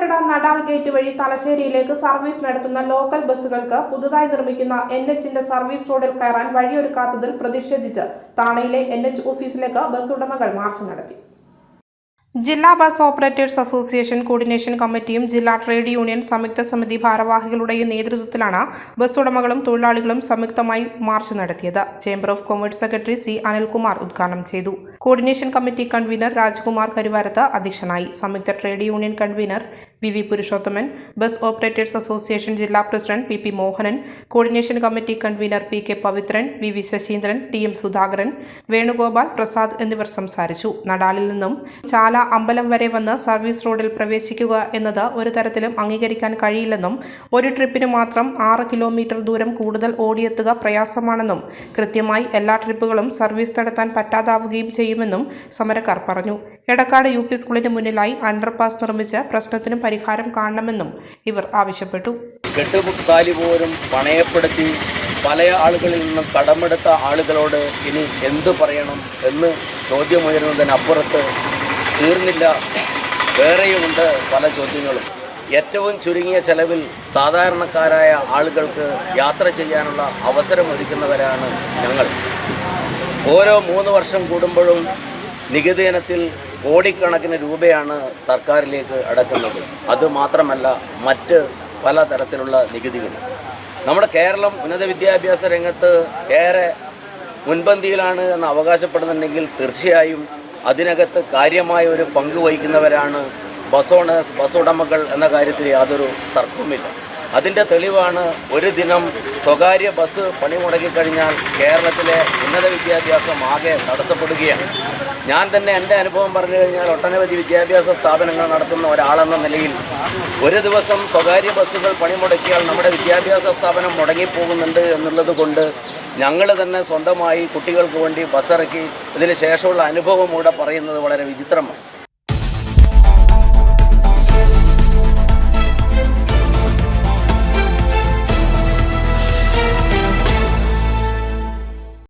Erattupetta നടാൾ gate വഴി തലശ്ശേരിയിലേക്ക് service നടത്തുന്ന local ബസ്സുകൾക്ക് പുതുതായി നിർമ്മിക്കുന്ന എൻ എച്ചിന്റെ സർവീസ് റോഡിൽ കയറാൻ വഴിയൊരുക്കാത്തതിൽ പ്രതിഷേധിച്ച് താണയിലെ എൻ എച്ച് ഓഫീസിലേക്ക് ബസ് ഉടമകൾ മാർച്ച് നടത്തി. ജില്ലാ ബസ് ഓപ്പറേറ്റേഴ്സ് അസോസിയേഷൻ കോർഡിനേഷൻ കമ്മിറ്റിയും ജില്ലാ ട്രേഡ് യൂണിയൻ സംയുക്ത സമിതി ഭാരവാഹികളുടെയും നേതൃത്വത്തിലാണ് ബസ് ഉടമകളും തൊഴിലാളികളും സംയുക്തമായി മാർച്ച് നടത്തിയത്. Chamber of commerce secretary C Anilkumar ഉദ്ഘാടനം ചെയ്തു. Coordination committee convener Rajkumar Karuvarath അധ്യക്ഷനായി. സംയുക്ത trade union convener V V Purushothaman bus operators association ജില്ലാ president P P Mohanan coordination committee convener P K Pavithran V V Sasheendran T M Sudhakaran Venugopal Prasad എന്നിവർ സംസാരിച്ചു. നടാലിൽ നിന്നും ചാല അമ്പലം വരെ വന്ന് service റോഡിൽ പ്രവേശിക്കുക എന്നത് ഒരു തരത്തിലും അംഗീകരിക്കാൻ കഴിയില്ലെന്നും ഒരു ട്രിപ്പിന് മാത്രം ആറ് കിലോമീറ്റർ ദൂരം കൂടുതൽ ഓടിയെത്തുക പ്രയാസമാണെന്നും കൃത്യമായി എല്ലാ ട്രിപ്പുകളും സർവീസ് നടത്താൻ പറ്റാതാവുകയും ചെയ്യുമെന്നും സമരക്കാർ പറഞ്ഞു. എടക്കാട് യു പി സ്കൂളിന് മുന്നിലായി അണ്ടർപാസ് നിർമ്മിച്ച് പ്രശ്നത്തിന് പരിഹാരം കാണണമെന്നും ഇവർ ആവശ്യപ്പെട്ടു. കെട്ടുമുക്കാലി പോലും പണയപ്പെടുത്തി പല ആളുകളിൽ നിന്നും കടമെടുത്ത ആളുകളോട് ഇനി എന്ത് പറയണം എന്ന് ചോദ്യമുയരുന്നതിനപ്പുറത്ത് തീർന്നില്ല. വേറെയുമുണ്ട് പല ചോദ്യങ്ങളും. ഏറ്റവും ചുരുങ്ങിയ ചെലവിൽ സാധാരണക്കാരായ ആളുകൾക്ക് യാത്ര ചെയ്യാനുള്ള അവസരം ഒരുക്കുന്നവരാണ് ഞങ്ങൾ. ഓരോ മൂന്ന് വർഷം കൂടുമ്പോഴും നികുതി ഇനത്തിൽ കോടിക്കണക്കിന് രൂപയാണ് സർക്കാരിലേക്ക് അടക്കുന്നത്. അത് മാത്രമല്ല മറ്റ് പലതരത്തിലുള്ള നികുതികൾ നമ്മുടെ കേരളം ഉന്നത വിദ്യാഭ്യാസ രംഗത്ത് ഏറെ മുൻപന്തിയിലാണ് എന്ന് അവകാശപ്പെടുന്നുണ്ടെങ്കിൽ തീർച്ചയായും അതിനകത്ത് കാര്യമായ ഒരു പങ്ക് വഹിക്കുന്നവരാണ് ബസ് ഓണേഴ്സ് ബസ് ഉടമകൾ എന്ന കാര്യത്തിൽ യാതൊരു തർക്കവുമില്ല. അതിന്റെ തെളിവാണ് ഒരു ദിനം സ്വകാര്യ ബസ് പണിമുടക്കിക്കഴിഞ്ഞാൽ കേരളത്തിലെ ഉന്നത വിദ്യാഭ്യാസം ആകെ തടസ്സപ്പെടുകയാണ്. ഞാൻ തന്നെ എന്റെ അനുഭവം പറഞ്ഞു കഴിഞ്ഞാൽ ഒട്ടനവധി വിദ്യാഭ്യാസ സ്ഥാപനങ്ങൾ നടത്തുന്ന ഒരാളെന്ന നിലയിൽ ഒരു ദിവസം സ്വകാര്യ ബസ്സുകൾ പണിമുടക്കിയാൽ നമ്മുടെ വിദ്യാഭ്യാസ സ്ഥാപനം മുടങ്ങിപ്പോകുന്നുണ്ട് എന്നുള്ളത് കൊണ്ട് ഞങ്ങൾ തന്നെ സ്വന്തമായി കുട്ടികൾക്ക് വേണ്ടി ബസ്സിറക്കി ഇതിന് ശേഷമുള്ള അനുഭവം കൂടെ പറയുന്നത് വളരെ വിചിത്രമാണ്.